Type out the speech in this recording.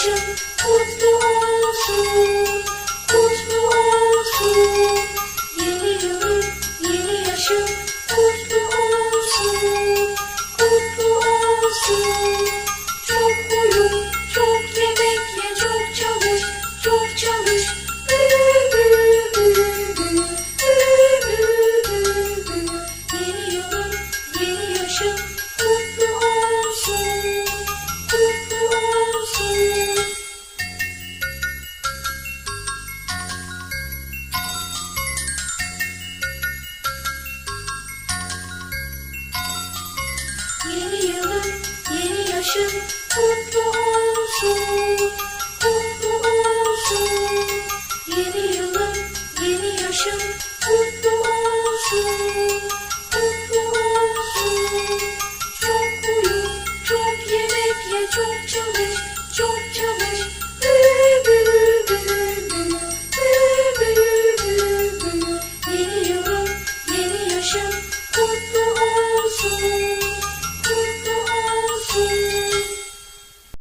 Kışın kutlu olsun, kutlu olsun. Yeni yılın, yeni yaşın kutlu olsun, kutlu olsun. yılın, yeni yaşın kutlu olsun. Kutlu olsun. Yeni yılın, yeni yaşın kutlu olsun. Kutlu olsun. Çok uyu, çok yemek çok çalış, çok çalış.